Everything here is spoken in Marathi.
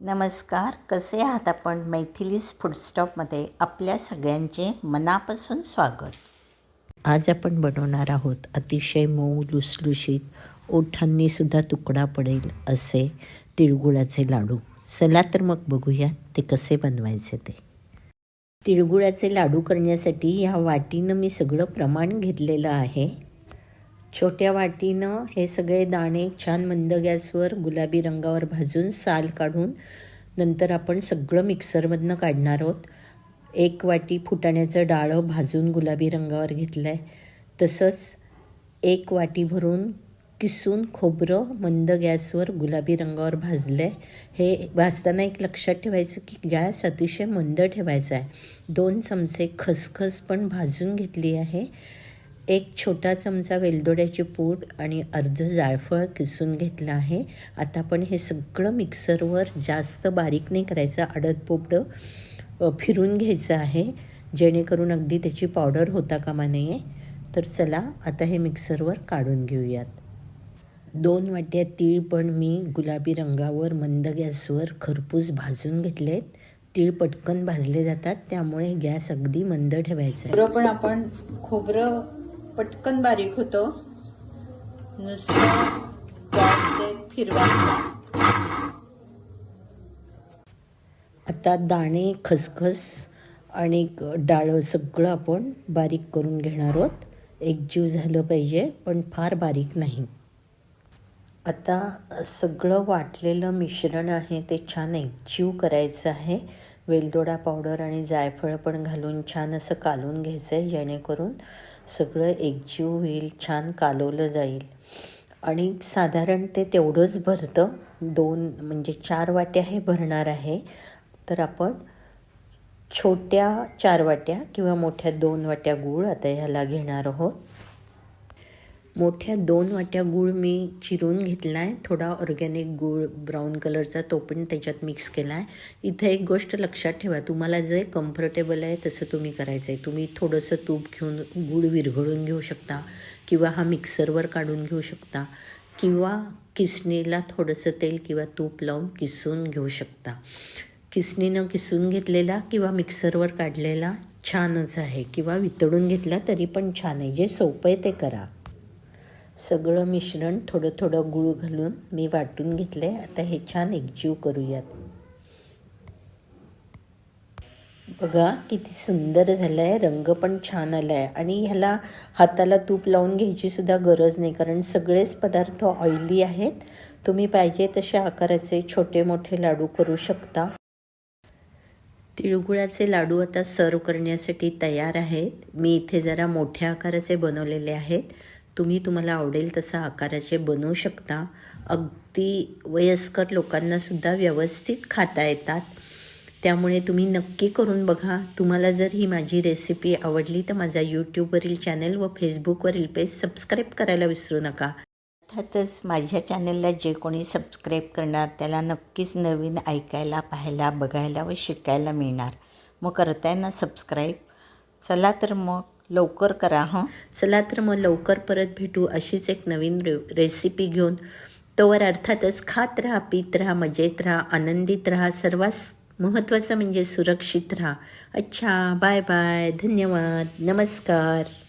नमस्कार कसे आहात आपण? मैथिलीज फूडस्टॉपमध्ये आपल्या सगळ्यांचे मनापासून स्वागत. आज आपण बनवणार आहोत अतिशय मऊ लुसलुशीत ओठांनीसुद्धा तुकडा पडेल असे तिळगुळाचे लाडू. चला तर मग बघूया ते कसे बनवायचे ते. तिळगुळाचे लाडू करण्यासाठी ह्या वाटीनं मी सगळं प्रमाण घेतलेलं आहे. छोट्या वाटीनं हे सगळे दाणे छान मंद गॅसवर गुलाबी रंगावर भाजून साल काढून नंतर आपण सगळं मिक्सरमधनं काढणार आहोत. एक वाटी फुटाण्याचं डाळं भाजून गुलाबी रंगावर घेतलं आहे तसंच एक वाटी भरून किसून खोबरं मंद गॅसवर गुलाबी रंगावर भाजलं आहे हे भाजताना एक लक्षात ठेवायचं की गॅस अतिशय मंद ठेवायचा आहे. दोन चमचे खसखस पण भाजून घेतली आहे. एक छोटा चमचा वेलदोड्याची पूड आणि अर्ध जायफळ किसून घेतलं आहे. आता आपण हे सगळं मिक्सरवर जास्त बारीक नाही करायचं अडद पोपडं फिरून घ्यायचं आहे. जेणेकरून अगदी त्याची पावडर होता कामा नये. तर चला आता हे मिक्सरवर काढून घेऊयात. दोन वाट्या तीळ पण मी गुलाबी रंगावर मंद गॅसवर खरपूस भाजून घेतलेत. तीळ पटकन भाजले जातात त्यामुळे गॅस अगदी मंद ठेवायचा खोबरं पण आपण खोबरं पटकन बारीक होतो. नुसतं फिरवायचं आता दाणे खसखस आणि डाळं सगळं आपण बारीक करून घेणार आहोत. एकजीव झालं पाहिजे पण फार बारीक नाही. आता सगळं वाटलेलं मिश्रण आहे ते छान एकजीव करायचं आहे. वेलदोडा पावडर आणि जायफळ पण घालून छान असं कालून घ्यायचं आहे जेणेकरून सगळं एकजीव होईल छान कालवलं जाईल. आणि साधारण ते तेवढंच भरतं. दोन म्हणजे चार वाट्या हे भरणार आहे. तर आपण छोट्या चार वाट्या किंवा मोठ्या दोन वाट्या गूळ आता ह्याला घेणार आहोत. मोठ्या दोन वाट्या गूळ मी चिरून घेतला आहे थोडा ऑर्गॅनिक गूळ ब्राऊन कलरचा तो पण त्याच्यात मिक्स केला आहे इथं एक गोष्ट लक्षात ठेवा तुम्हाला जे कम्फर्टेबल आहे तसं तुम्ही करायचं आहे तुम्ही थोडंसं तूप घेऊन गूळ विरघळून घेऊ शकता किंवा हा मिक्सरवर काढून घेऊ शकता किंवा किसणीला थोडंसं तेल किंवा तूप लावून किसून घेऊ शकता. किसणीनं किसून घेतलेला किंवा मिक्सरवर काढलेला छानच आहे किंवा वितळून घेतला तरी पण छान आहे. जे सोपं आहे ते करा. सगळं मिश्रण थोडं थोडं गूळ घालून मी वाटून घेतलं आहे आता हे छान एकजीव करूयात. बघा किती सुंदर झालं आहे रंग पण छान आला आहे आणि ह्याला हाताला तूप लावून घ्यायची सुद्धा गरज नाही कारण सगळेच पदार्थ ऑइली आहेत. तुम्ही पाहिजे तशा आकाराचे छोटे मोठे लाडू करू शकता. तिळगुळाचे लाडू आता सर्व करण्यासाठी तयार आहेत. मी इथे जरा मोठ्या आकाराचे बनवलेले आहेत. तुम्ही तुम्हाला आवडेल तसा आकाराचे बनवू शकता. अगदी वयस्कर लोकांनासुद्धा व्यवस्थित खाता येतात. त्यामुळे तुम्ही नक्की करून बघा. तुम्हाला जर ही माझी रेसिपी आवडली तर माझा यूट्यूबवरील चॅनल व फेसबुकवरील पेज सबस्क्राईब करायला विसरू नका. अर्थातच माझ्या चॅनलला जे कोणी सबस्क्राईब करणार त्याला नक्कीच नवीन ऐकायला पाहायला बघायला व शिकायला मिळणार. मग करताय ना सबस्क्राईब चला तर मग लवकर करा हं. चला तर मग लवकर परत भेटू अशीच एक नवीन रे रेसिपी घेऊन. तोवर अर्थातच खात राहा पीत राहा मजेत राहा आनंदित राहा. सर्वात महत्त्वाचं म्हणजे सुरक्षित राहा. अच्छा बाय बाय धन्यवाद. नमस्कार.